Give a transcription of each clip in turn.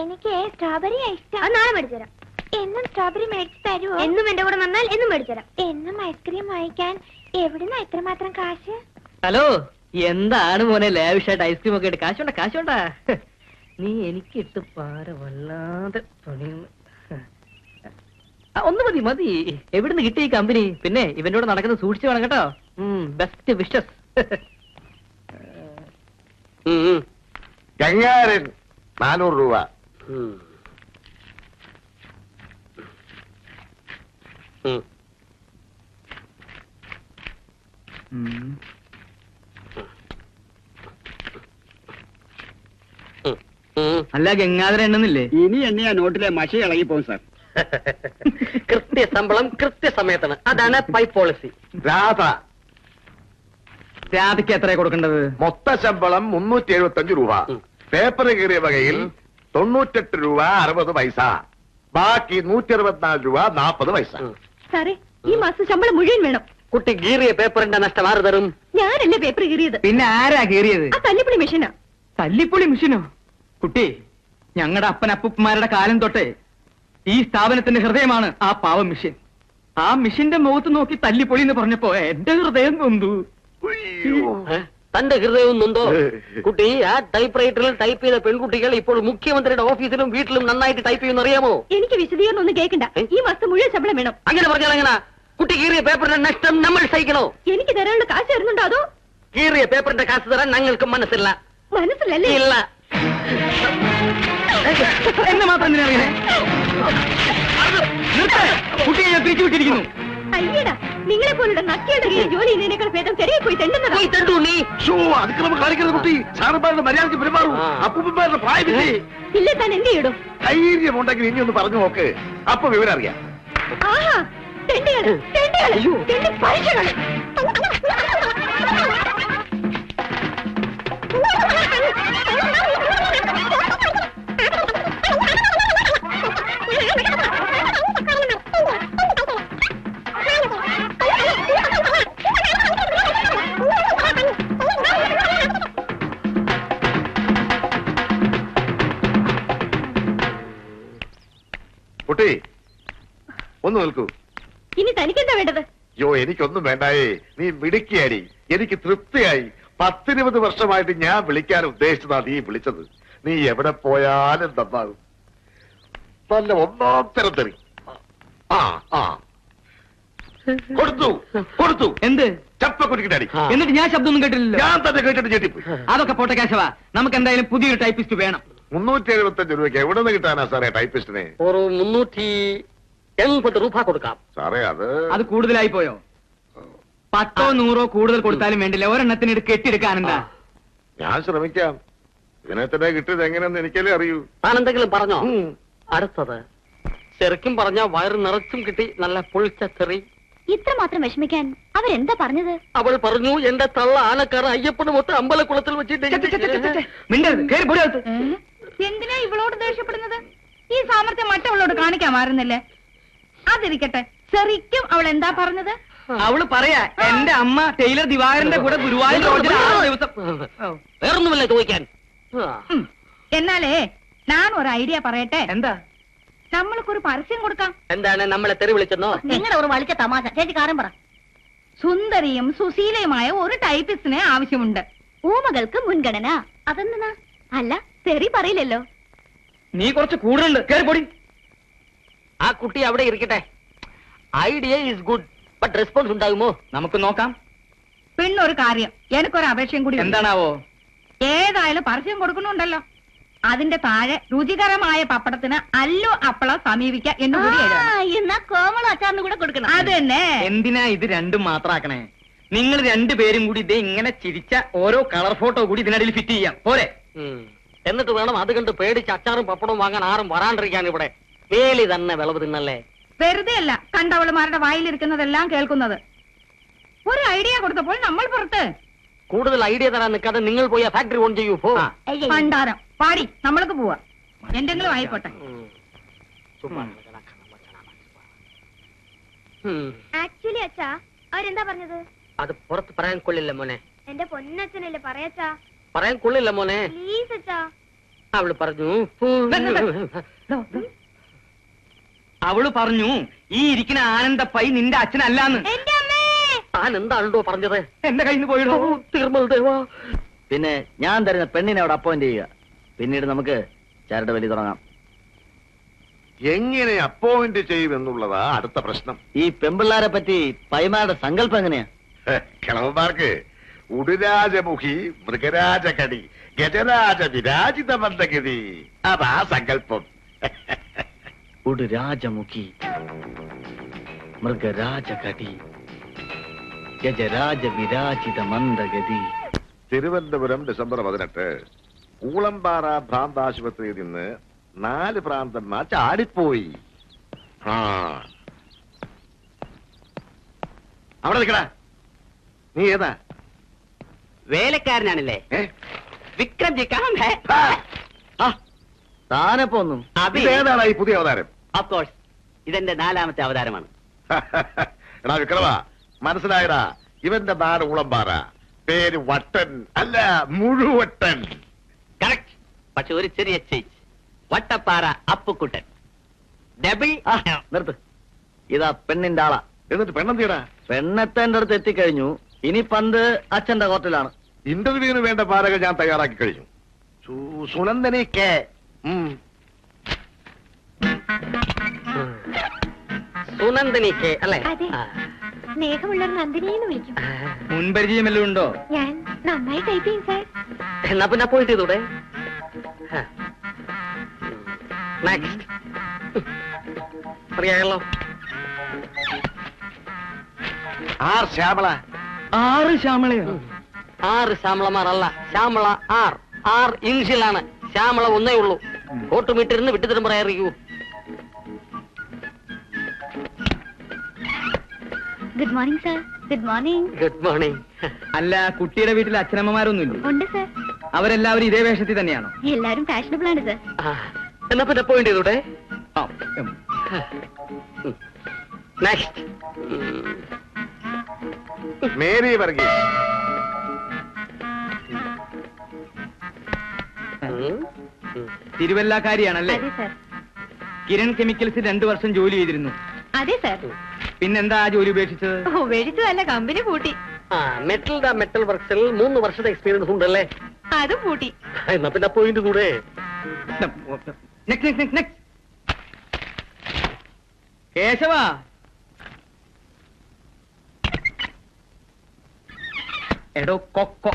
എനിക്ക് സ്ട്രോബെറി ഇഷ്ടം. അത് നാളെ മേടിച്ചു തരാം. എന്നും സ്ട്രോബെറി മേടിച്ചു തരുമോ എന്നും എന്റെ കൂടെ വന്നാൽ എന്നും മേടിച്ചു തരാം. എന്നും ഐസ്ക്രീം വാങ്ങിക്കാൻ എവിടുന്ന എത്രമാത്രം കാശ്? ഹലോ എന്താണ് മോനെ ലാവിഷായിട്ട് ഐസ്ക്രീം ഒക്കെ ഇട്ട്? കാശുണ്ട കാശുണ്ട? നീ എനിക്ക് ഇട്ട് പാര വല്ലാതെ തുണിയുന്നു. ഒന്ന് മതി മതി. എവിടുന്ന് കിട്ടി ഈ കമ്പനി? പിന്നെ ഇവന്റെ കൂടെ നടക്കുന്നത് സൂക്ഷിച്ചു വേണം കേട്ടോ. ബെസ്റ്റ് വിഷസ് ഗംഗാരൻ നാനൂറ് രൂപ. അല്ല ഗംഗാധര എണ്ണുന്നില്ലേ? ഇനി എന്നെയാ നോട്ടിലെ മഷി ഇളകി പോകും സാർ. കൃത്യ ശമ്പളം കൃത്യസമയത്താണ്. അതാണ് പൈ പോളിസി. രാധ. രാധയ്ക്ക് എത്രയാ കൊടുക്കേണ്ടത്? മൊത്ത ശമ്പളം മുന്നൂറ്റി എഴുപത്തി അഞ്ച് രൂപ പേപ്പർ കീറിയ വകയിൽ തൊണ്ണൂറ്റെട്ട് രൂപ അറുപത് പൈസ. ബാക്കി നൂറ്റി അറുപത്തിനാല് രൂപ നാൽപ്പത് പൈസ. സാറേ ഈ മാസം ശമ്പളം മുഴുവൻ വേണം. കുട്ടി കീറിയ പേപ്പറിന്റെ നഷ്ടം ആറ് തരും? ഞാനല്ലേ പേപ്പർ കീറിയത്? പിന്നെ ആരാ കീറിയത്? ആ തല്ലിപ്പൊളി മെഷീനാ. തല്ലിപ്പൊളി മിഷനോ? കുട്ടി ഞങ്ങളുടെ അപ്പൻ അപ്പുപ്പന്മാരുടെ കാലം തൊട്ടേ ഈ സ്ഥാപനത്തിന്റെ ഹൃദയമാണ് ആ പാവ മിഷൻ. ആ മിഷന്റെ മുഖത്ത് നോക്കി തല്ലിപ്പൊളി എന്ന് പറഞ്ഞപ്പോ എന്റെ ഹൃദയം നൊന്തു. ഉയ്യോ. തന്റെ ഹൃദയവും നൊന്തോ? കുട്ടി ആ ടൈപ്പ് റൈറ്ററിൽ ടൈപ്പ് ചെയ്ത പെൺകുട്ടികൾ ഇപ്പോൾ മുഖ്യമന്ത്രിയുടെ ഓഫീസിലും വീട്ടിലും നന്നായിട്ട് ടൈപ്പ് ചെയ്യുന്ന അറിയാമോ എനിക്ക് വിശദീകരണം ഒന്നും കേൾക്കണ്ട. ഈ മാസം മുഴുവൻ ശമ്പളം വേണം. അങ്ങനെ പറഞ്ഞാൽ എങ്ങനെ? കുട്ടി കീറിയ പേപ്പറിന്റെ നഷ്ടം നമ്മൾ സഹിക്കണോ? എനിക്ക് തരാനുള്ള കാശ് തരുന്നുണ്ടോ അതോ? കീറിയ പേപ്പറിന്റെ കാശ് തരാൻ ഞങ്ങൾക്ക് മനസ്സില്ല. മനസ്സിലല്ലേ? ഇല്ല. എന്നെ മാത്രം. കുട്ടിയെ ഞാൻ തിരിച്ചു വിട്ടിരിക്കുന്നു അയ്യടാ നിങ്ങളെ പോലുള്ള നക്കിയുടെ കീഴിൽ ജോലി ചെയ്യുന്നതിനേക്കാൾ ഭേദം ചെറിയ പോയി തെണ്ടുന്നതാ. പോയി തണ്ടു നീ. ഷോ അതിക്രമം കാണിക്കരുത് കുട്ടി. സാറന്മാരുടെ മര്യാദയ്ക്ക് പെരുമാറൂ. അപ്പൂപ്പന്മാരുടെ പ്രായമില്ലേ ഇല്ലേ താൻ എന്ത് ചെയ്യടോ? ധൈര്യമുണ്ടെങ്കിൽ ഇനി ഒന്ന് പറഞ്ഞു നോക്ക്. അപ്പൊ വിവരം അറിയാം. ആഹാ തെണ്ടികൾ തെണ്ടികൾ തെണ്ടി പൈസകൾ എനിക്കൊന്നും വേണ്ടായേ. നീ മിടുക്കിയാടി. എനിക്ക് തൃപ്തിയായി. പത്തിരുപത് വർഷമായിട്ട് ഞാൻ വിളിക്കാൻ ഉദ്ദേശിച്ചതാ നീ വിളിച്ചത്. നീ എവിടെ പോയാലും നന്നാകും. നല്ല ഒന്നാം തരം തെറി. ആ ആ. കൊടുത്തു കൊടുത്തു. എന്ത്? ചപ്പ കുടിക്കടി എന്നിട്ട് ഞാൻ ശബ്ദമൊന്നും കേട്ടില്ലല്ലോ. ഞാൻ തന്നെ കേട്ടിട്ട് ഞെട്ടിപ്പോയി. അതൊക്കെ പോട്ടെ കേശവ. നമുക്ക് എന്തായാലും പുതിയൊരു ടൈപ്പിസ്റ്റ് വേണം. മുന്നൂറ്റി എഴുപത്തി അഞ്ച് രൂപയ്ക്ക് എവിടെ നിന്ന് കിട്ടാനാ സാറേ ടൈപ്പിസ്റ്റിനെ? ഒരു മുന്നൂറ്റി എൺപത് രൂപ കൊടുക്കാം. സാറേ അത് അത് കൂടുതലായി പോയോ? പത്തോ നൂറോ കൂടുതൽ കൊടുത്താലും വേണ്ടില്ല. ഒരെണ്ണത്തിന് എടുത്ത് കെട്ടിയെടുക്കാനെന്താ ഞാൻ ശ്രമിക്കാം. ഇതിനെ തന്നെ കിട്ടിയത് എങ്ങനെയെന്ന് എനിക്കല്ലേ അറിയൂ. താൻ എന്തെങ്കിലും പറഞ്ഞോ. അടുത്തത്. ശരിക്കും പറഞ്ഞ വയറ് നിറച്ചും കിട്ടി നല്ല പൊളിച്ച തെറി ഇത്ര മാത്രം വിഷമിക്കാൻ അവരെന്താ പറഞ്ഞത്? അവൾ പറഞ്ഞു എന്റെ തള്ള ആനക്കാരൻ അയ്യപ്പന് മൊത്തം അമ്പലക്കുളത്തിൽ. വെച്ചിട്ട് എന്തിനാ ഇവളോട് ദേഷ്യപ്പെടുന്നത്? ഈ സാമർത്ഥ്യം മറ്റവളോട് കാണിക്കാമായിരുന്നില്ലേ അതിരിക്കട്ടെ. ശരിക്കും അവൾ എന്താ പറഞ്ഞത്? അവൾ പറയാ എന്റെ അമ്മ ടൈലർ ദിവാകരന്റെ കൂടെ ഗുരുവായൂർ ലോഡ്ജിൽ ആറ് ദിവസം വേറൊന്നുമില്ല ചോദിക്കാൻ. ഉം. എന്നാലേ ഞാൻ ഒരു ഐഡിയ പറയട്ടെ? എന്താ? നമ്മൾക്കൊരു പരസ്യം കൊടുക്കാം. എന്താണ് നമ്മളെ തെറി വിളിച്ചെന്നോ? നിങ്ങളെ ഒരു വളിച്ച തമാശ. ചേച്ചി കാര്യം പറ. സുന്ദരിയും സുശീലയുമായ ഒരു ടൈപ്പിസ്റ്റിനെ ആവശ്യമുണ്ട്. ഊമകൾക്ക് മുൻഗണന. അതെന്താ അല്ല തെറി പറയില്ലല്ലോ. നീ കുറച്ച് കൂടുതലുണ്ട്. കേറി പൊടി. ആ കുട്ടി അവിടെ ഇരിക്കട്ടെ. Idea is good but response ഉണ്ടാകുമോ? നമുക്ക് നോക്കാം. പിന്നൊരു കാര്യം. എനിക്കൊരു അപേക്ഷയും കൂടി ഉണ്ട്. എന്താണാവോ? ഏതായാലും പരസ്യം കൊടുക്കുന്നുണ്ടല്ലോ. അതിന്റെ താഴെ രുചികരമായ പപ്പടത്തിന് അല്ലു അപ്പള സമീപിക്ക എന്ന് കൂടി എഴുതണം. എന്നാ കോമള അച്ചാറിന് കൂടെ കൊടുക്കണം. അത് തന്നെ എന്തിനാ ഇത് രണ്ടും മാത്രാക്കണേ? നിങ്ങൾ രണ്ടുപേരും കൂടി ഇതേ ഇങ്ങനെ ചിരിച്ച ഓരോ കളർ ഫോട്ടോ കൂടി ഇതിനിടയിൽ ഫിറ്റ് ചെയ്യാം. പോരെ. എന്നിട്ട് വേണം അത് കണ്ട് പേടിച്ച് അച്ചാറും പപ്പടവും വാങ്ങാൻ ആരും വരാണ്ടിരിക്കാൻ ഇവിടെ. വേലി തന്നെ വിളവ് തിന്നല്ലേ? വെറുതെ അല്ല കണ്ടവളുമാരുടെ വായിലിരിക്കുന്നതെല്ലാം കേൾക്കുന്നത്. ഒരു ഐഡിയ കൊടുത്തപ്പോൾ നമ്മൾ പുറത്ത്. കൂടുതൽ ഐഡിയ തരാൻ നിൽക്കാതെ നിങ്ങൾ പോയി ആ ഫാക്ടറി ഓൺ ചെയ്യൂ പോ. പണ്ടാരം പാടി നമ്മൾക്ക് പോവാ. എന്തെങ്കിലും ആയിക്കോട്ടെ. ഉം. ആക്ച്വലി അച്ഛാ അവരെന്താ പറഞ്ഞത്? അത് പുറത്ത് പറയാൻ കൊള്ളില്ല മോനെ. എന്റെ പൊന്നച്ഛനല്ലേ പറയച്ചാ? പറയാൻ കൊള്ളില്ല മോനെ. പ്ലീസ് അച്ഛാ. അവൾ പറഞ്ഞു. അവൾ പറഞ്ഞു ഈ ഇരിക്കുന്ന ആനന്ദ പൈ നിന്റെ അച്ഛനല്ലാന്ന്. എന്റെ അമ്മേ! താൻ എന്താണല്ലോ പറഞ്ഞത്. എന്റെ കയ്യിൽ നിന്ന് പോയിടോ. തീർമൽ ദേവാ. പിന്നെ ഞാൻ തരുന്ന പെണ്ണിനെ അവിടെ അപ്പോയിന്റ് ചെയ്യുക. പിന്നീട് നമുക്ക് ചരട് വലി തുടങ്ങാം. എങ്ങനെ അപ്പോയിന്റ് ചെയ്യും എന്നുള്ളതാ അടുത്ത പ്രശ്നം. ഈ പെമ്പിള്ളാരെ പറ്റി പൈമാരുടെ സങ്കല്പം എങ്ങനെയാ? കിളവന്മാർക്ക് ഉടുരാജമുഖി മൃഗരാജകടി ഗജരാജ വിരാജിത മന്ദഗതി അതാ സങ്കല്പം. ഒരു രാജമുഖി മൃഗരാജകടി ഗജരാജ വിരാജിത മന്ദഗതി തിരുവനന്തപുരം ഡിസംബർ പതിനെട്ട്. ഊളംപാറ ഭ്രാന്താശുപത്രിയിൽ നിന്ന് നാല് ഭ്രാന്തന്മാർ ചാടിപ്പോയി. ആ. അവിടെ നിൽക്കടാ. നീ ഏതാ? വേലക്കാരനാണല്ലേ? വിക്രം ജി കാം ഹേ ആ, ആ താനെപ്പോ ഒന്നും ഇതേതാടാ ഈ പുതിയ അവതാരം? ഓഫ് കോഴ്സ് ഇതെന്റെ നാലാമത്തെ അവതാരമാണ്. എടാ വിക്രമ മനസ്സിലായടാ ഇവന്റെ നാട് ഉളമ്പാറ പേര് വട്ടൻ അല്ല മുഴുവട്ടൻ. കറക്റ്റ് പക്ഷെ ഒരു ചെറിയ ചേച്ച് വട്ടപ്പാറ അപ്പുക്കുട്ടൻ. ഡബിൾ നിർത്ത്. ഇതാ പെണ്ണിന്റെ ആളാ. എന്നിട്ട് പെണ്ണെന്തിയടാ? പെണ്ണെത്തേന്റെ അടുത്ത് എത്തിക്കഴിഞ്ഞു. ഇനി പന്ത് അച്ഛന്റെ കോർട്ടിലാണ്. ഇന്റർവ്യൂവിന് വേണ്ട പാരകൾ ഞാൻ തയ്യാറാക്കി കഴിഞ്ഞു. സുനന്ദനി കെ. ഉം. സുനന്ദനി കെ അല്ലേ? അതെ. സ്നേഹമുള്ളവർ നന്ദിനിയെന്ന് വിളിക്കും. മുൻപരിചയമല്ലോ ഉണ്ടോ? ഞാൻ നന്നായി ടൈപ്പ് ചെയ്യും സാർ എന്നാ പിന്നെ പോയിട്ട് ചെയ്തൂടെ? നെക്സ്റ്റ് അറിയാമല്ലോ ആർ ശ്യാമള? ആറ് ശ്യാമളയോ? ആറ് ശ്യാമളമാരല്ല ശ്യാമള ആർ. ആർ ഇൻഷ്യലാണ് ശ്യാമള ഒന്നേ ഉള്ളൂ. കോട്ടുമിട്ടിരുന്ന് വിട്ടുതരും പറയാറിയൂ? Good morning sir good morning good morning അല്ല കുട്ടിയുടെ വീട്ടിൽ അച്ഛനമ്മമാരൊന്നുമില്ലേ ഉണ്ട് സാർ അവരെല്ലാവരും ഇതേ വേഷത്തിൽ തന്നെയാണോ? എല്ലാരും ഫാഷനബിൾ ആണ് സാർ എന്നാ പിന്നെ പോയിന്റ് ചെയ്തൂടെ? ആ, നെക്സ്റ്റ് മേരി വർഗീസ്. തിരുവല്ലാക്കാരിയാണല്ലേ അതെ സാർ കിരൺ കെമിക്കൽസിൽ രണ്ടു വർഷം ജോലി ചെയ്തിരുന്നു. അതെ സാർ പിന്നെന്താ ജോലി ഉപേക്ഷിച്ചത്? ഉപേക്ഷിച്ചതല്ല കമ്പനി പൂട്ടി. ആ മെറ്റൽ മെറ്റൽ വർക്സിൽ മൂന്ന് വർഷത്തെ എക്സ്പീരിയൻസ് ഉണ്ടല്ലേ? അതും പൂട്ടി. എന്നാ പിന്നെ പോയിന്റ് കൂടെ. Next next next Keshava. എടോ കൊക്കോ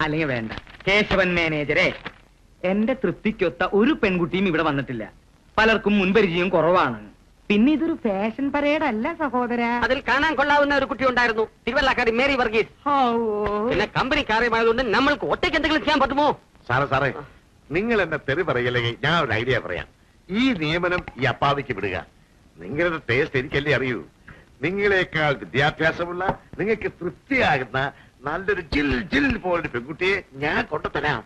അല്ലെങ്കിൽ വേണ്ട. കേശവൻ മാനേജരെ എന്റെ തൃപ്തിക്കൊത്ത ഒരു പെൺകുട്ടിയും ഇവിടെ വന്നിട്ടില്ല. പലർക്കും മുൻപരിചയം കുറവാണ്. പിന്നെ ഇതൊരു ഫാഷൻ പരേഡ് അല്ല സഹോദര. അതിൽ കാണാൻ കൊള്ളാവുന്ന ഒരു കുട്ടി ഉണ്ടായിരുന്നു. തിരുവല്ലാക്കാരി മേരി വർഗീസ്. പിന്നെ കമ്പനി കാര്യമായതുകൊണ്ട് നമ്മൾക്ക് ഒറ്റയ്ക്ക് എന്തെങ്കിലും ചെയ്യാൻ പറ്റുമോ? സാറേ സാറേ നിങ്ങൾ എന്നെ തെറി പറയില്ലെങ്കിൽ ഞാൻ ഒരു ഐഡിയ പറയാം. ഈ നിയമനം ഈ അപ്പാവിക്ക് വിടുക. നിങ്ങളുടെ ടേസ്റ്റ് എനിക്കല്ലേ അറിയൂ. നിങ്ങളെക്കാൾ വിദ്യാഭ്യാസമുള്ള നിങ്ങൾക്ക് തൃപ്തിയാകുന്ന നല്ലൊരു ജിൽ ജിൽ പോലൊരു പെൺകുട്ടിയെ ഞാൻ കൊണ്ടുതരാം.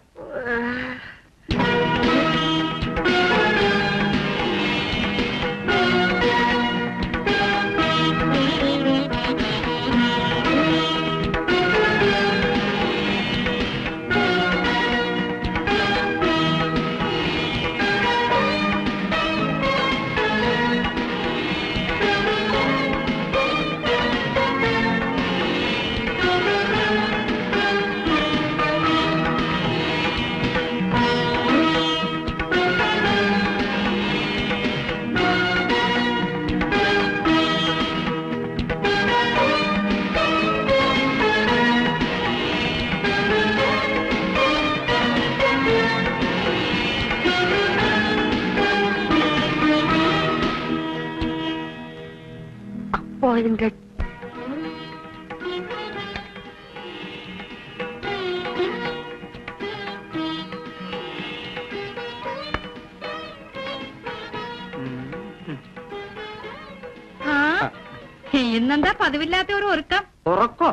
ഇന്നെന്താ പതിവില്ലാത്ത ഒരു ഉറക്കം? ഉറക്കോ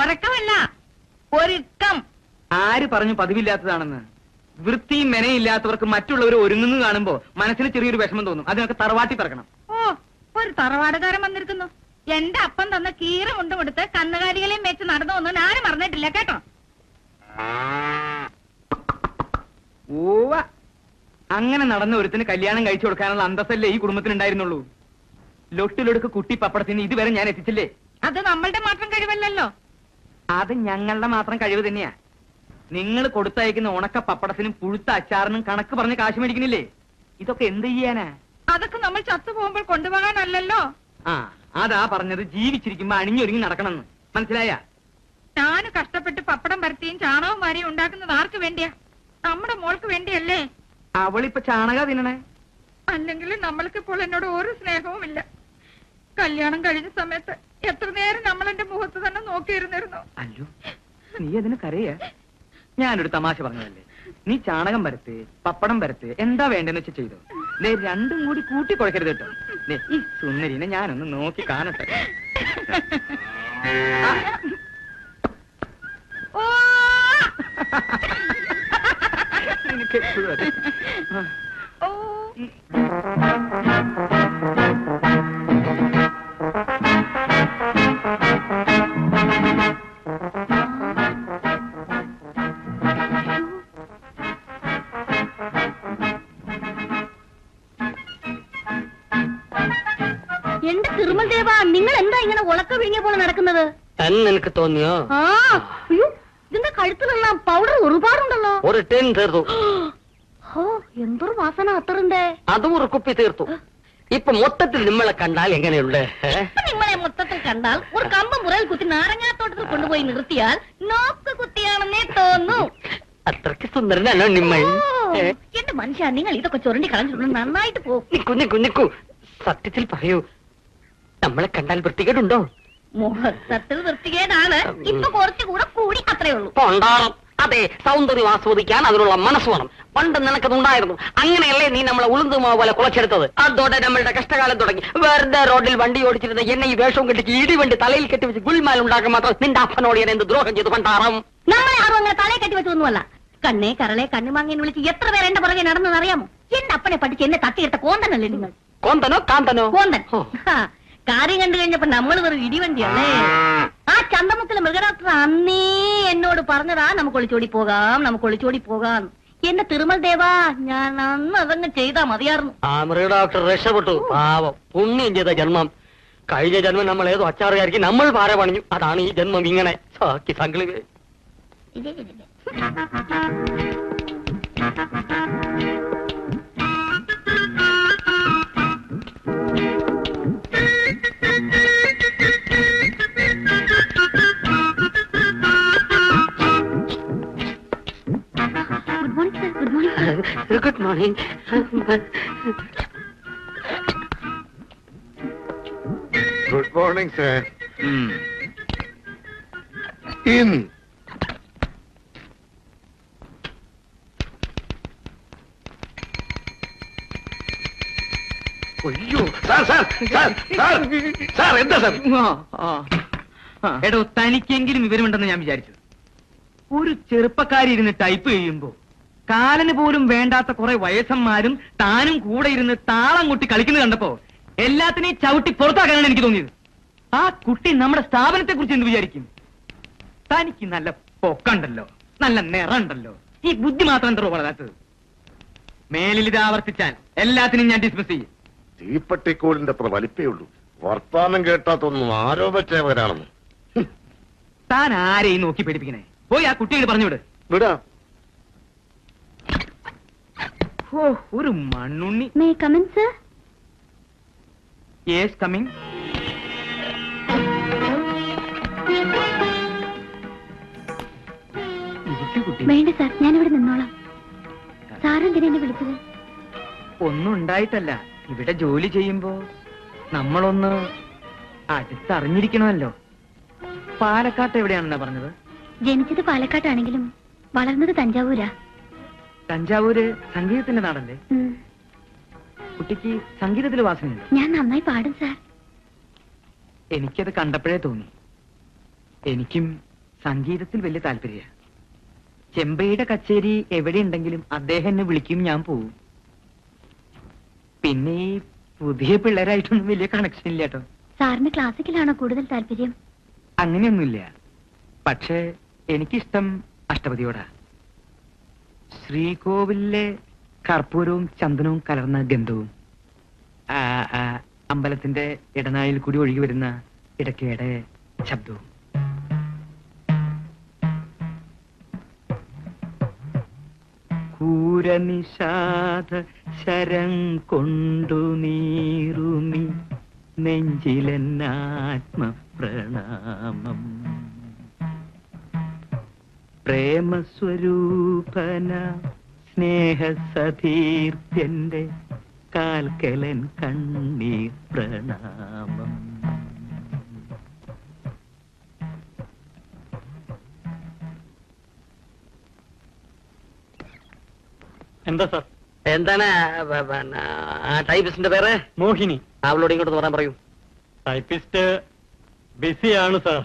ഉറക്കമല്ല ഒരുക്കം. ആര് പറഞ്ഞു പതിവില്ലാത്തതാണെന്ന്? വൃത്തിയും മെനയില്ലാത്തവർക്ക് മറ്റുള്ളവർ ഒരുങ്ങുന്നു കാണുമ്പോ മനസ്സിന് ചെറിയൊരു വിഷമം തോന്നും. അതിനൊക്കെ തറവാട്ടി പറക്കണം. ഓ ഒരു തറവാടുകാരൻ വന്നിരിക്കുന്നു. എന്റെ അപ്പം തന്ന കീറ മുണ്ടും എടുത്ത് കന്നുകാലികളെയും വെച്ച് നടന്നു ഒന്നും ആരും മറന്നിട്ടില്ല കേട്ടോ? ഓവ അങ്ങനെ നടന്ന ഒരുത്തിന് കല്യാണം കഴിച്ചു കൊടുക്കാനുള്ള അന്തസ്സല്ലേ ഈ കുടുംബത്തിനുണ്ടായിരുന്നുള്ളൂ. ലൊട്ടിലൊടുക്ക് കുട്ടി പപ്പടത്തിന് ഇതുവരെ ഞാൻ എത്തിച്ചില്ലേ? അത് നമ്മളുടെ മാത്രം കഴിവല്ലല്ലോ. അത് ഞങ്ങളുടെ മാത്രം കഴിവ് തന്നെയാ. നിങ്ങൾ കൊടുത്തയക്കുന്ന ഉണക്ക പപ്പടത്തിനും പുഴുത്ത അച്ചാറിനും കണക്ക് പറഞ്ഞ് കാശ് മേടിക്കുന്നില്ലേ? ഇതൊക്കെ എന്ത് ചെയ്യാനാ? അതൊക്കെ നമ്മൾ ചത്തു പോകുമ്പോൾ കൊണ്ടുപോകാനല്ലല്ലോ. ആ അതാ പറഞ്ഞത്. ജീവിച്ചിരിക്കുമ്പോ അണിഞ്ഞൊരുങ്ങി നടക്കണമെന്ന്. മനസ്സിലായ? ഞാൻ കഷ്ടപ്പെട്ട് പപ്പടം പരത്തിയും ചാണകവും വാരിയും ഉണ്ടാക്കുന്നത് ആർക്ക് വേണ്ടിയാ? നമ്മുടെ മോൾക്ക് വേണ്ടിയല്ലേ? അവളിപ്പോ ചാണക തിന്നണേ. അല്ലെങ്കിൽ നമ്മൾക്ക് ഇപ്പോൾ എന്നോട് ഒരു സ്നേഹവും ഇല്ല. കല്യാണം കഴിഞ്ഞ സമയത്ത് എത്ര നേരം നമ്മൾ എന്റെ മുഖത്ത് തന്നെ നോക്കിയിരുന്നിരുന്നു? അല്ലോ നീ അതിന് കരയ? ഞാനൊരു തമാശ പറഞ്ഞതല്ലേ? നീ ചാണകം വരത്ത് പപ്പടം വരത്ത് എന്താ വേണ്ടെന്ന് വെച്ച് ചെയ്തു? ദേ രണ്ടും കൂടി കൂട്ടി കുഴക്കരുത് കേട്ടോ. ദേ ഈ സുന്ദരിനെ ഞാനൊന്ന് നോക്കി കാണട്ടെ. നിനക്ക് എപ്പോഴും ഓ എന്റെ തിരുമൽ ദേവ നിങ്ങൾ എന്താ ഇങ്ങനെ ഉളക്ക വിഴുങ്ങിയ പോലെ നടക്കുന്നത്? എന്ന് നിനക്ക് തോന്നിയോ? ആ അയ്യോ ഇതിന്റെ കഴുത്തിലുള്ള പൗഡർ ഒരുപാടുണ്ടല്ലോ. ഒരു ടെൻ തീർത്തു. ഓ വാസന അത്തറിന്റെ? അതും ഉറക്കുപ്പി കുപ്പി തീർത്തു ഇപ്പൊ മൊത്തത്തിൽ നിങ്ങളെ കണ്ടാൽ എങ്ങനെയുണ്ട്? നിങ്ങളെ മൊത്തത്തിൽ കണ്ടാൽ ഒരു കമ്പ് മുറയിൽ കുത്തി നാരങ്ങാത്തോട്ടത്തിൽ കൊണ്ടുപോയി നിർത്തിയാൽ നോക്ക് കുത്തിയാണെന്നേ തോന്നു. അത്രയ്ക്ക് സുന്ദരനാണോ ഏ? എന്റെ മനുഷ്യ നിങ്ങൾ ഇതൊക്കെ ചൊരണ്ടി കളഞ്ഞിട്ടുണ്ട്. നന്നായിട്ട് പോകും നിക്കു നിക്കു നിക്കു. സത്യത്തിൽ പറയൂ. നമ്മളെ കണ്ടാൽ വൃത്തികേടുണ്ടോ? മൊത്തത്തിൽ വൃത്തികേടാണ്. ഇപ്പൊ കുറച്ചുകൂടെ കൂടി അത്രേ ഉള്ളൂ. കൊണ്ടാണം അതെ സൗന്ദര്യം ആസ്വദിക്കാൻ അതിനുള്ള മനസ്സ് വേണം. പണ്ട് നിനക്കതുണ്ടായിരുന്നു. അങ്ങനെയല്ലേ നീ നമ്മളെ ഉളുന്തുമാ പോലെ കുളച്ചെടുത്തത്? അതോടെ നമ്മളുടെ കഷ്ടകാലം തുടങ്ങി. വെറുതെ റോഡിൽ വണ്ടി ഓടിച്ചിരുന്ന എന്നെ ഈ വേഷവും കെട്ടിച്ച് ഇടിവണ്ടി തലയിൽ കെട്ടിവെച്ച് ഗുൽമാൽ ഉണ്ടാക്കാൻ മാത്രം നിന്റെ അപ്പനോട് ഞാൻ എന്ത് ദ്രോഹം ചെയ്തു പണ്ടാറാം? നമ്മളെ ആരും അങ്ങനെ തലയിൽ കെട്ടി വെച്ചതൊന്നുമല്ല. കണ്ണേ കരളെ കണ്ണുമാങ്ങിയെന്ന് വിളിച്ച് എത്ര പേര് എന്റെ പുറകെ നടന്നെന്ന് അറിയാമോ? എന്റെ അപ്പനെ പഠിച്ച് എന്നെ തട്ടിയെടുത്ത കോന്തനല്ലേ നിങ്ങൾ? കോന്തനോ കാന്തനോ? കോന്തൻ. കാര്യം കണ്ടു കഴിഞ്ഞപ്പോ നമ്മൾ വെറും ഇടിവണ്ടിയല്ലേ? ആ ചന്തമുക്കിലെ മൃഗഡോക്ടർ അന്നേ എന്നോട് പറഞ്ഞതാ നമുക്ക് ഒളിച്ചോടി പോകാം നമുക്ക് ഒളിച്ചോടി പോകാം. എന്റെ തിരുമൽ ദേവാ ഞാൻ അന്ന് അതങ്ങ് ചെയ്താ മതിയായിരുന്നു. ആ മൃഗ ഡോക്ടർ രക്ഷപ്പെട്ടു. പാവം പുണ്യം ചെയ്ത ജന്മം. കഴിഞ്ഞ ജന്മം നമ്മൾ ഏതോ അച്ചാറുകാരിക്ക് നമ്മൾ പാര പണിഞ്ഞു. അതാണ് ഈ ജന്മം ഇങ്ങനെ. സാക്കി സംഘളിവേ good good morning good morning sir in അയ്യോ sir sir sir sir sir എന്താ സാർ? എടോ തനിക്കെങ്കിലും വിവരമുണ്ടെന്ന് ഞാൻ വിചാരിച്ചു. ഒരു ചെറുപ്പക്കാരി ഇരുന്ന് ടൈപ്പ് ചെയ്യുമ്പോ കാലന് പോലും വേണ്ടാത്ത കുറെ വയസ്സന്മാരും താനും കൂടെ ഇരുന്ന് താളം കൊട്ടി കളിക്കുന്നത് കണ്ടപ്പോ എല്ലാത്തിനെയും ചവിട്ടി പുറത്താക്കാനാണ് എനിക്ക് തോന്നിയത്. ആ കുട്ടി നമ്മുടെ സ്ഥാപനത്തെ കുറിച്ച് എന്ത് വിചാരിക്കും? തനിക്ക് നല്ല പൊക്കണ്ടല്ലോ നല്ല നിറണ്ടല്ലോ. ഈ ബുദ്ധി മാത്രം എന്തോ വളരാത്തത് മേലിൽ ഇത് ആവർത്തിച്ചാൽ എല്ലാത്തിനും ഞാൻ ഡിസ്മിസ് ചെയ്യും. തീപ്പട്ടിക്കോലിന്റെ അത്ര വലിപ്പേ ഉള്ളൂ. വർത്താനം കേട്ടാത്തൊന്നും ആരോപിച്ചവരാണെന്ന് താൻ ആരെയും നോക്കി പേടിപ്പിക്കണേ? പോയി ആ കുട്ടിയോട് പറഞ്ഞുവിട്. വിടാ. ഓ ഒരു മണ്ണുണ്ണി. May come in sir yes coming വേണ്ട സാർ ഞാനിവിടെ നിന്നോളാം. സാറെന്തിനെ എന്നെ വിളിച്ചത്? ഒന്നും ഉണ്ടായിട്ടല്ല ഇവിടെ ജോലി ചെയ്യുമ്പോ നമ്മളൊന്ന് അടുത്തറിഞ്ഞിരിക്കണമല്ലോ. പാലക്കാട്ട് എവിടെയാണെന്നാ പറഞ്ഞത്? ജനിച്ചത് പാലക്കാട്ടാണെങ്കിലും വളർന്നത് തഞ്ചാവൂരാ. തഞ്ചാവൂര് സംഗീതത്തിന്റെ നാടല്ലേ. കുട്ടിക്ക് സംഗീതത്തിൽ വാസനയുണ്ട്? ഞാൻ നന്നായി പാടും സാർ. എനിക്കത് കണ്ടപ്പോഴേ തോന്നി. എനിക്കും സംഗീതത്തിൽ വലിയ താല്പര്യ. ചെമ്പയുടെ കച്ചേരി എവിടെയുണ്ടെങ്കിലും അദ്ദേഹം എന്നെ വിളിക്കും ഞാൻ പോവും. പിന്നെ ഈ പുതിയ പിള്ളേരായിട്ടൊന്നും വലിയ കണക്ഷൻ ഇല്ല കേട്ടോ. സാറിന് ക്ലാസിക്കലാണോ കൂടുതൽ താല്പര്യം? അങ്ങനെയൊന്നുമില്ല. പക്ഷേ എനിക്കിഷ്ടം അഷ്ടപതിയോടാ. ശ്രീകോവിലിലെ കർപ്പൂരവും ചന്ദനവും കലർന്ന ഗന്ധവും. അമ്പലത്തിന്റെ ഇടനായിൽ കൂടി ഒഴുകി വരുന്ന ഇടയ്ക്കയുടെ ശബ്ദവും. കൂരനിഷാദ ശരം കൊണ്ടു നീറുമി നെഞ്ചിലെന്നാത്മ പ്രണാമം പ്രേമസ്വരൂപന സ്നേഹസതീർത്യന്റെ കാൽക്കലൻ കണ്ണീർ പ്രണാമം. എന്താ സാർ? എന്താണ് ടൈപ്പിസ്റ്റിന്റെ പേര്? മോഹിനി. അവളോട് ഇങ്ങോട്ട് പറയാൻ പറയൂ. ടൈപ്പിസ്റ്റ് ബിസിയാണ് സാർ.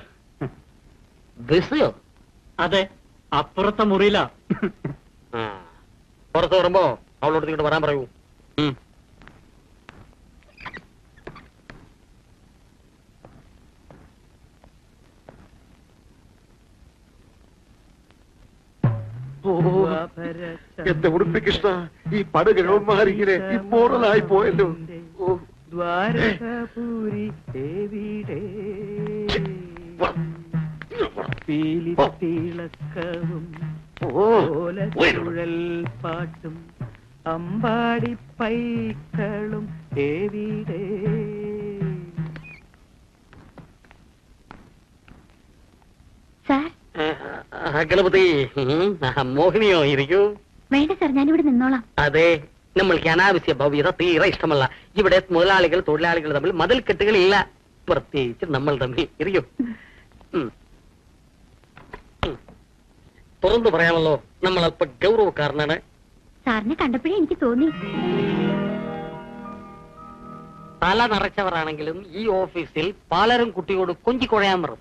ബിസിയോ? അതെ. അപ്പുറത്തെ മുറിയിലാ. പുറത്ത് വരുമ്പോ അവളോട് ഇങ്ങോട്ട് വരാൻ പറയൂ. എന്റെ ഉടുപ്പി കൃഷ്ണ ഈ പടുകിഴവന്മാരിങ്ങനെ ഇമ്മോറലായി പോയല്ലോ. ഓ. ദ്വാരകപുരി എവിടെ പീലിത്തിളക്കവും ഓ ഓലച്ചുഴൽ പാട്ടും അമ്പാടി പൈക്കളും എവിടെ ആ, മോഹിനിയോ ഇരിക്കൂ. വേണ്ട സാർ ഞാനിവിടെ നിന്നോളാം. അതെ നമ്മൾക്ക് അനാവശ്യ ഭവ്യത തീരെ ഇഷ്ടമല്ല. ഇവിടെ മുതലാളികൾ തൊഴിലാളികൾ തമ്മിൽ മതിൽക്കെട്ടുകളില്ല പ്രത്യേകിച്ച് നമ്മൾ തമ്മിൽ. ഉം. തുറന്നു പറയാമല്ലോ. നമ്മൾ അല്പ ഗൗരവക്കാരനാണ്. സാറിനെ കണ്ടപ്പോഴേ എനിക്ക് തോന്നി. തല നിറച്ചവരാണെങ്കിലും ഈ ഓഫീസിൽ പലരും കുട്ടിയോട് കൊഞ്ചിക്കൊഴയാൻ വരും.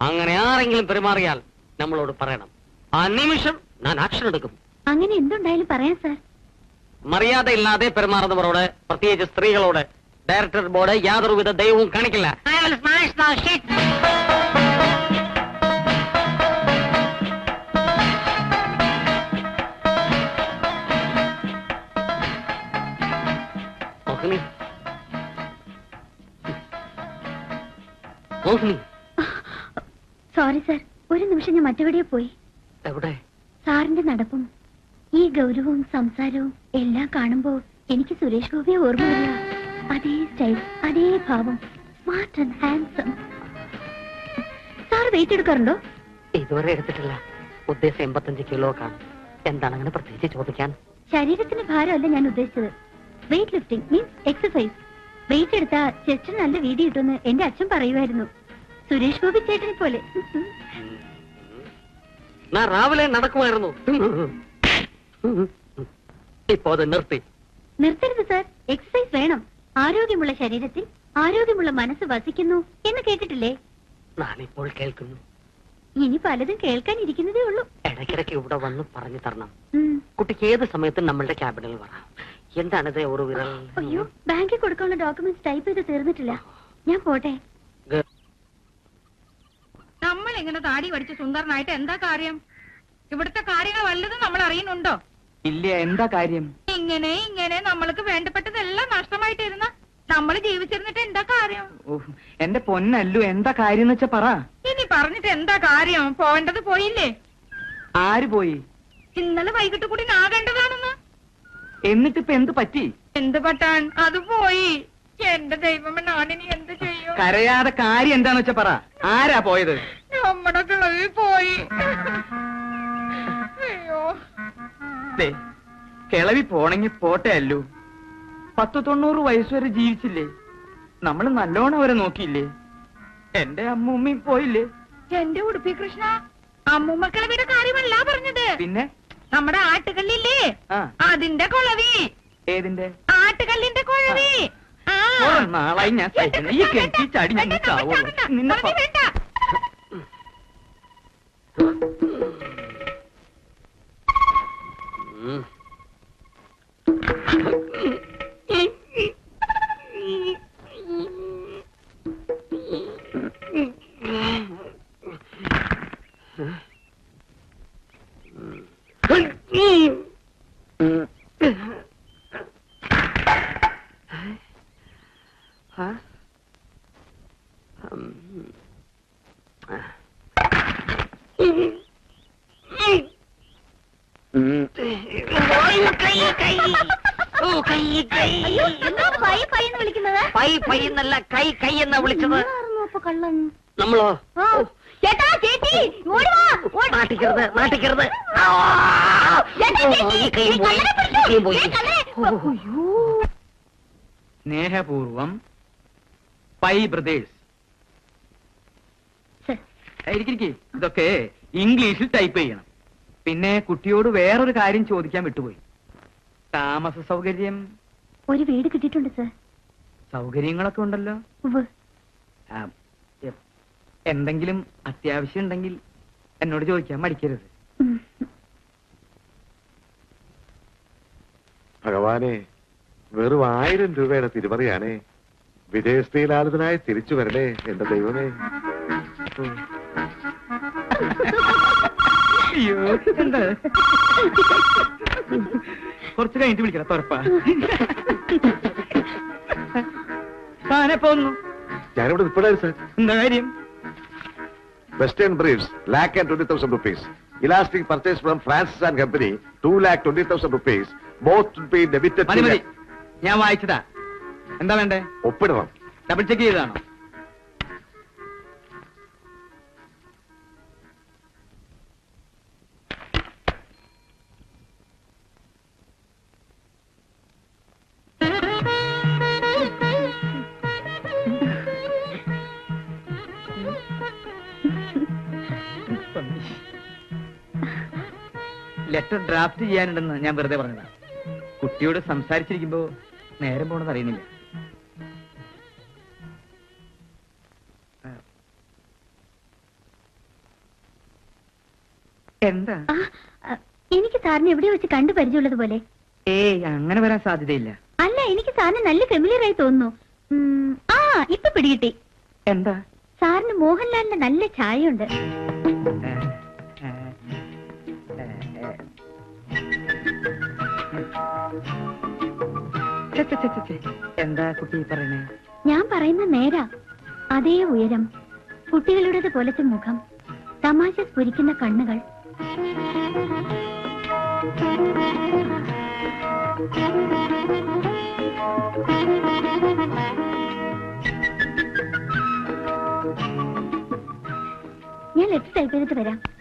അങ്ങനെ ആരെങ്കിലും പെരുമാറിയാൽ നമ്മളോട് പറയണം. ആ നിമിഷം ഞാൻ ആക്ഷൻ എടുക്കും. അങ്ങനെ എന്തുണ്ടായാലും പറയാം സാർ. മര്യാദയില്ലാതെ പെരുമാറുന്നവരോട് പ്രത്യേകിച്ച് സ്ത്രീകളോട് ഡയറക്ടർ ബോർഡ് യാതൊരുവിധ ദൈവവും കാണിക്കില്ല. സോറി സാർ ഒരു നിമിഷം ഞാൻ മറ്റെവിടെയോ പോയി. എവിടെ? സാറിന്റെ നടപ്പും ഈ ഗൗരവവും സംസാരവും എല്ലാം കാണുമ്പോ എനിക്ക് സുരേഷ് ഗോപിയെ ഓർമ്മ വരിക. അതേ സ്റ്റൈൽ അതേ ഭാവം. സ്മാർട്ട് ഹാൻസം സാർ വെയിറ്റ് എടുക്കാറുണ്ടോ? ഇതുവരെ എടുത്തിട്ടില്ല. ഉദ്ദേശം എൺപത്തഞ്ച് കിലോ കാണും എന്താണ് അങ്ങനെ പ്രത്യേകിച്ച് ചോദിക്കാൻ? ശരീരത്തിന്റെ ഭാരമല്ല ഞാൻ ഉദ്ദേശിച്ചത്. Weight lifting means exercise weight എടുത്താൽ ചെസ്റ്റിന് നല്ല വീതി കിട്ടുമെന്ന് എന്റെ അച്ഛൻ പറയുമായിരുന്നു. സുരേഷ് ഗോപി ചേട്ടനെ പോലെ. ഞാൻ രാവിലെ നടക്കുമായിരുന്നു. ഇപ്പോ അത് നിർത്തി. നിർത്തരുത് സാർ. എക്സസൈസ് വേണം. ആരോഗ്യമുള്ള ശരീരത്തിൽ ആരോഗ്യമുള്ള മനസ്സ് വസിക്കുന്നു എന്ന് കേട്ടിട്ടില്ലേ? ഞാനിപ്പോൾ കേൾക്കുന്നു. ഇനി പലതും കേൾക്കാനിരിക്കുന്നതേ ഉള്ളൂ. ഇടയ്ക്കിടയ്ക്ക് ഇവിടെ വന്ന് പറഞ്ഞു തരണം. കുട്ടിക്ക് ഏത് സമയത്തും നമ്മളുടെ ക്യാബിനിൽ വരാം. എന്താണിത് ഒരു വിരൽ? അയ്യോ ബാങ്കിൽ കൊടുക്കാനുള്ള ഡോക്യുമെന്റ്സ് ടൈപ്പ് ചെയ്ത് തീർന്നിട്ടില്ല. ഞാൻ പോട്ടെ. നമ്മൾ ഇങ്ങനെ താടി പഠിച്ച് സുന്ദരനായിട്ട് എന്താ കാര്യം? ഇവിടുത്തെ കാര്യങ്ങൾ വല്ലതും നമ്മൾ അറിയുന്നുണ്ടോ? ഇല്ല എന്താ കാര്യം? ഇങ്ങനെ ഇങ്ങനെ നമ്മൾക്ക് വേണ്ടപ്പെട്ടതെല്ലാം നഷ്ടമായിട്ടിരുന്ന നമ്മൾ ജീവിച്ചിരുന്നിട്ട് എന്താ കാര്യം? എന്റെ പൊന്നല്ലു എന്താ കാര്യം വെച്ചാ പറ. ഇനി പറഞ്ഞിട്ട് എന്താ കാര്യം? പോവേണ്ടത് പോയില്ലേ? ആര് പോയി? ഇന്നലെ വൈകിട്ട് കൂടി നാകേണ്ടതാണെന്ന് എന്നിട്ടിപ്പൊ എന്ത് പറ്റി? എന്ത് പറ്റാൻ? അത് പോയി. എന്റെ ദൈവമേ ഞാനിനി എന്ത് ചെയ്യും? കരയാതെ കാര്യം എന്താന്ന് വെച്ചാ പറ. ആരാ പോയത്? നമ്മുടെ കിളവി പോയി. അയ്യോ. ദേ, കിളവി പോണെങ്കി പോട്ടെ അല്ലു. പത്ത് തൊണ്ണൂറ് വയസ്സുവരെ ജീവിച്ചില്ലേ? നമ്മൾ നല്ലോണം അവരെ നോക്കിയില്ലേ? എന്റെ അമ്മൂമ്മയും പോയില്ലേ? എന്റെ ഉടുപ്പി കൃഷ്ണ അമ്മൂമ്മക്കിളവിയുടെ കാര്യമല്ല പറഞ്ഞത്. പിന്നെ? നമ്മുടെ ആട്ടുകല്ലില്ലേ? ആ. അതിന്റെ കുളവി. ഏതിന്റെ? ആട്ടുകല്ലിന്റെ കുളവി. ആ. നാളായി ഞാൻ സഹിക്കുന്നു. ഈ കിണറ്റിൽ ചാടി ഞാൻ ചാവുള്ളൂ. നിന്നെ പൈ പൈ എന്ന് വിളിക്കുന്നത് പൈ പൈ എന്നല്ല കൈ കൈ എന്നാ വിളിച്ചത് അപ്പൊ കള്ളൻ നമ്മളോ ആ. ചേട്ടാ ചേച്ചി ഓടി വാ ഓടി. നാട്ടിക്കരുത് നാട്ടിക്കരുത് ആ! ചേട്ടാ, ചേച്ചി, ഈ കൈ ഈ പോയി കള്ളനെ പിടിച്ചോ. ഈ കൈ പോയി കള്ളനെ. അയ്യോ. സ്നേഹപൂർവം പൈ ബ്രദേഴ്സ് സർ, ഇതൊക്കെ ഇംഗ്ലീഷിൽ ടൈപ്പ് ചെയ്യണം പിന്നെ കുട്ടിയോട് വേറൊരു കാര്യം ചോദിക്കാൻ വിട്ടുപോയി. താമസ സൗകര്യം. ഒരു വീട് കിട്ടിയിട്ടുണ്ട് സർ. സൗകര്യങ്ങളൊക്കെ ഉണ്ടല്ലോ. ആ, എ- എന്തെങ്കിലും അത്യാവശ്യം ഉണ്ടെങ്കിൽ എന്നോട് ചോദിക്കാൻ മടിക്കരുത്. ഭഗവാനെ വെറും ആയിരം രൂപയുടെ തിരുമറിയാണേ. വിജയശ്രീലാളിതനായി തിരിച്ചു വരണേ എന്റെ ദൈവമേ. ഉം. അയ്യോ എന്താ? കുറച്ച് കഴിഞ്ഞിട്ട് വിളിക്കണം തുറപ്പാ. താനെ പോന്നു. ഞാനിവിടെ നിൽപ്പടായിരുന്നു സാർ. എന്താ കാര്യം? Western briefs lakh and twenty thousand rupees elastic purchase from Francis and company two lakh twenty thousand rupees both be debited ഞാൻ വായിച്ചതാ. എന്താ വേണ്ടേ? ഒപ്പിടണം. ഡബിൾ ചെക്ക് ചെയ്തതാണോ? ലെറ്റർ ഡ്രാഫ്റ്റ് ചെയ്യാനുണ്ടെന്ന് ഞാൻ വെറുതെ പറഞ്ഞതാ. കുട്ടിയോട് സംസാരിച്ചിരിക്കുമ്പോ നേരം പോണെന്ന് അറിയുന്നില്ല. എന്താ? എനിക്ക് സാറിനെ എവിടെ വെച്ച് കണ്ടു പരിചയമുള്ളത് പോലെ ഏയ് അങ്ങനെ വരാൻ സാധ്യതയില്ല. അല്ല എനിക്ക് സാറിന് നല്ല ഫെമിലിയർ ആയി തോന്നുന്നു. ആ ഇപ്പൊ പിടികിട്ടി. എന്താ? സാറിന് മോഹൻലാലിന്റെ നല്ല ചായയുണ്ട് എന്താ കുട്ടി പറയണേ? ഞാൻ പറയുന്ന നേരാ. അതേ ഉയരം. കുട്ടികളുടേത് പോലത്തെ മുഖം. തമാശ സ്ഫുരിക്കുന്ന കണ്ണുകൾ. ഞാൻ ലെറ്റർ ടൈപ്പ് വരാം.